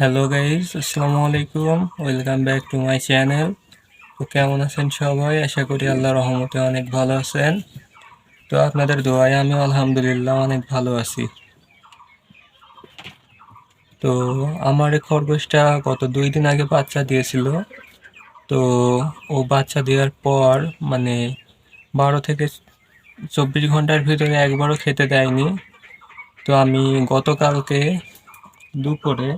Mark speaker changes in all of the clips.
Speaker 1: Hello guys আসসালামু আলাইকুম welcome back to my channel তো কেমন আছেন সবাই? আশা করি আল্লাহ রহমতে অনেক ভালো আছেন। তো আপনাদের দোয়ায় আমি আলহামদুলিল্লাহ অনেক ভালো আছি। তো আমার এই খরগোশটা গত দুই দিন আগে বাচ্চা দিয়েছিল। তো ও বাচ্চা দেওয়ার পর মানে বারো থেকে চব্বিশ ঘণ্টার ভিতরে একবারও খেতে দেয়নি। তো আমি গতকালকে দুপুরে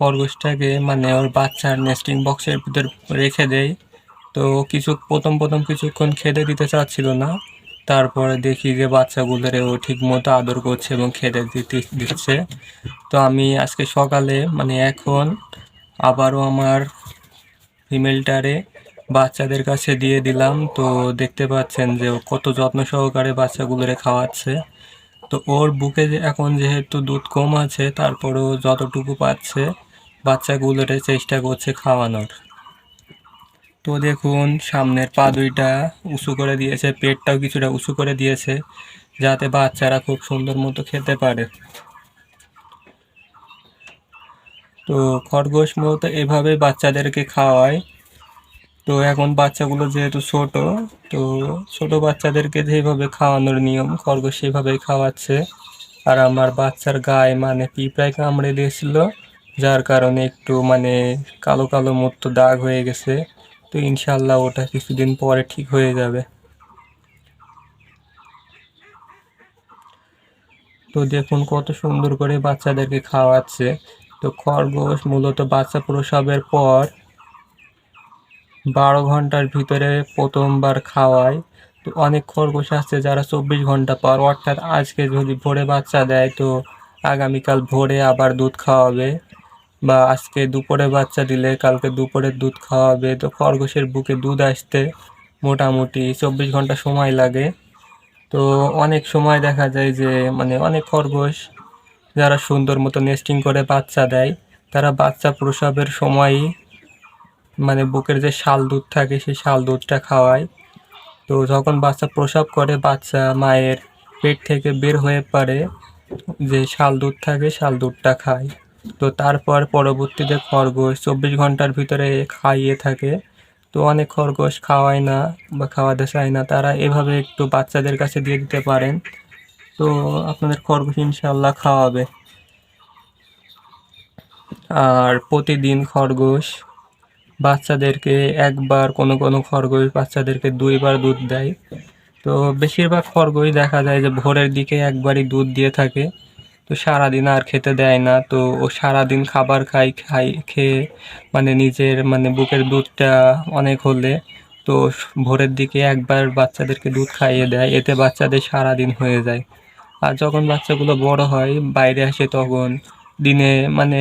Speaker 1: খরগোশটাকে মানে ওর বাচ্চার নেস্টিং বক্সের ভিতর রেখে দেয়। তো কিছু প্রথম প্রথম কিছুক্ষণ খেতে দিতে চাচ্ছিল না। তারপরে দেখি যে বাচ্চাগুলোরে ও ঠিক মতো আদর করছে এবং খেতে দিতে দিচ্ছে। তো আমি আজকে সকালে মানে এখন আবারও আমার ফিমেলটারে বাচ্চাদের কাছে দিয়ে দিলাম। তো দেখতে পাচ্ছেন যে ও কত যত্ন সহকারে বাচ্চাগুলোরে খাওয়াচ্ছে। তো ওর বুকে এখন যেহেতু দুধ কম আছে, তারপরেও যতটুকু পাচ্ছে বাচ্চাগুলোরে চেষ্টা করছে খাওয়ানোর। তো দেখুন, সামনের পা দুইটা উঁচু করে দিয়েছে, পেটটাও কিছুটা উঁচু করে দিয়েছে, যাতে বাচ্চারা খুব সুন্দর মতো খেতে পারে। তো খরগোশ মূলত এভাবে বাচ্চাদেরকে খাওয়ায়। তো এখন বাচ্চাগুলো যেহেতু ছোট, তো ছোট বাচ্চাদেরকে যেভাবে খাওয়ানোর নিয়ম, খরগোশ সেভাবেই খাওয়াচ্ছে। আর আমার বাচ্চার গায়ে মানে পিঁপড়ায় কামড়ে দিয়েছিল। যার কারণে একটু মানে কালো কালো মতো দাগ হয়ে গেছে। তো ইনশাল্লাহ ওটা কিছুদিন পরে ঠিক হয়ে যাবে। তো দেখুন কত সুন্দর করে বাচ্চাদেরকে খাওয়াচ্ছে। তো খরগোশ মূলত বাচ্চা প্রসবের পর বারো ঘণ্টার ভিতরে প্রথমবার খাওয়ায়। তো অনেক খরগোশ আছে যারা চব্বিশ ঘণ্টা পর, অর্থাৎ আজকে যদি ভোরে বাচ্চা দেয় তো আগামীকাল ভোরে আবার দুধ খাওয়াবে। বা আজকে দুপুরে বাচ্চা দিলে, কালকে দুপুরে দুধ খাওয়াবে, তো খরগোশের বুকে দুধ আসতে মোটামুটি চব্বিশ ঘণ্টা সময় লাগে। তো অনেক সময় দেখা যায় যে মানে অনেক খরগোশ যারা সুন্দর মতো নেস্টিং করে বাচ্চা দেয়, তারা বাচ্চা প্রসবের সময়ই মানে বুকের যে শাল দুধ থাকে, সেই শাল দুধটা খাওয়ায়। তো যখন বাচ্চা প্রসব করে, বাচ্চা মায়ের পেট থেকে বের হয়ে পারে, যে শাল দুধ থাকে, শাল দুধটা খায়। তো তারপর পরবর্তীতে খরগোশ চব্বিশ ঘণ্টার ভিতরে খাইয়ে থাকে। তো অনেক খরগোশ খাওয়ায় না বা খাওয়াতে চায় না, তারা এভাবে একটু বাচ্চাদের কাছে দিয়ে দিতে পারেন। তো আপনাদের খরগোশ ইনশাল্লাহ খাওয়াবে। আর প্রতিদিন খরগোশ বাচ্চাদেরকে একবার কোনো কোনো খরগোশ বাচ্চাদেরকে দুইবার দুধ দেয়। তো বেশিরভাগ খরগোশ দেখা যায় যে ভোরের দিকে একবারই দুধ দিয়ে থাকে। তো সারাদিন আর খেতে দেয় না, তো ও সারাদিন খাবার খাই খাই খেয়ে মানে নিজের মানে বুকের দুধটা অনেক হলে তো ভোরের দিকে একবার বাচ্চাদেরকে দুধ খাইয়ে দেয়, এতে বাচ্চাদের সারাদিন হয়ে যায়। আর যখন বাচ্চাগুলো বড় হয়, বাইরে আসে তখন দিনে মানে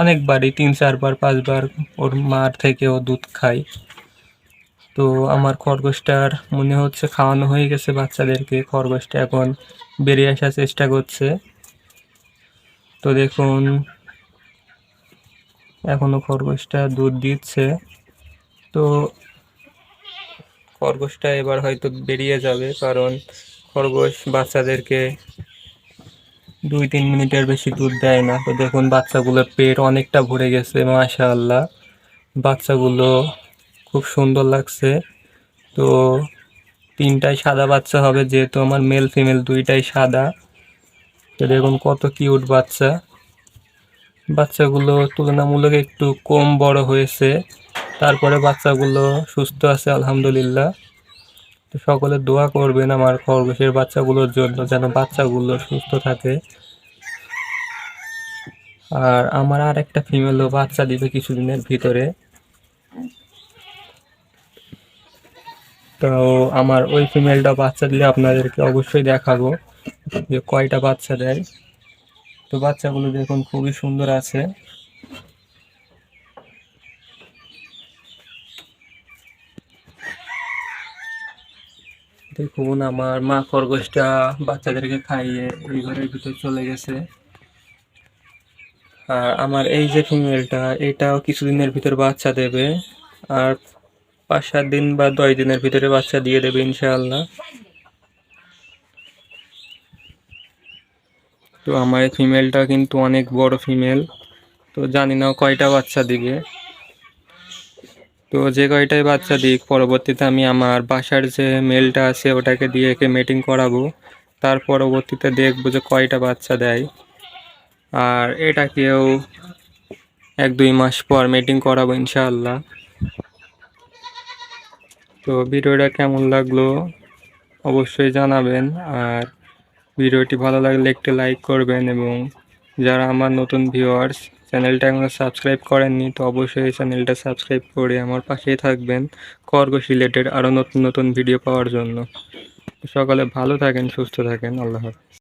Speaker 1: অনেকবারই, তিন, চারবার, পাঁচবার ওর মার থেকে ও দুধ খায়। তো আমার খরগোশটার মনে হচ্ছে খাওয়ানো হয়ে গেছে বাচ্চাদেরকে, খরগোশটা এখন বেরিয়ে আসার চেষ্টা করছে। তো দেখুন, এখনও খরগোশটা দুধ দিচ্ছে। তো খরগোশটা এবার হয়তো বেরিয়ে যাবে, কারণ খরগোশ বাচ্চাদেরকে দুই তিন মিনিটের বেশি দুধ দেয় না। তো দেখুন, বাচ্চাগুলোর পেট অনেকটা ভরে গেছে, মাশাআল্লাহ। বাচ্চাগুলো খুব সুন্দর লাগছে। তো তিনটাই সাদা বাচ্চা হবে, যেহেতু আমার মেল ফিমেল দুইটাই সাদা। দেখুন কত কিউট বাচ্চা। বাচ্চাগুলো তুলনামূলক একটু কম বড় হয়েছে। তারপরে বাচ্চাগুলো সুস্থ আছে, আলহামদুলিল্লাহ। তো সকলে দোয়া করবেন আমার খরগোশের বাচ্চাগুলোর জন্য, যেন বাচ্চাগুলো সুস্থ থাকে। আর আমার আর একটা ফিমেলও বাচ্চা দিবে কিছুদিনের ভিতরে। তো আমার ওই ফিমেলটা বাচ্চা দিলে আপনাদেরকে অবশ্যই দেখাবো। যে কয়টা বাচ্চা দেয়। তো বাচ্চাগুলো দেখুন খুবই সুন্দর আছে। দেখুন আমার মা খরগোশটা বাচ্চাদেরকে খাইয়ে এই ঘরের ভিতর চলে গেছে। আর আমার এই যে ফিমেলটা এটাও কিছুদিনের ভিতর বাচ্চা দেবে। আর পাঁচ সাত দিন বা দশ দিনের ভিতরে বাচ্চা দিয়ে দেবে ইনশাআল্লাহ। তো আমার এই ফিমেলটা কিন্তু অনেক বড় ফিমেল তো জানি না কয়টা বাচ্চা দিবে। তো যে কয়টাই বাচ্চা দিক, পরবর্তীতে আমি আমার বাসার যে মেলটা আছে ওটাকে দিয়ে একে মেটিং করাবো। তার পরবর্তীতে দেখব যে কয়টা বাচ্চা দেয়। আর এটাকেও এক দুই মাস পর মিটিং করাবো ইনশাআল্লাহ। তো ভিডিওটা কেমন লাগল অবশ্যই জানাবেন। আর ভিডিওটি ভালো লাগলে একটি লাইক করবেন এবং যারা আমার নতুন ভিউয়ার্স, চ্যানেলটা এখনও সাবস্ক্রাইব করেননি, তো অবশ্যই চ্যানেলটা সাবস্ক্রাইব করে আমার পাশেই থাকবেন খরগোশ রিলেটেড আরও নতুন নতুন ভিডিও পাওয়ার জন্য। সকালে ভালো থাকেন, সুস্থ থাকেন, আল্লাহ হাফেজ।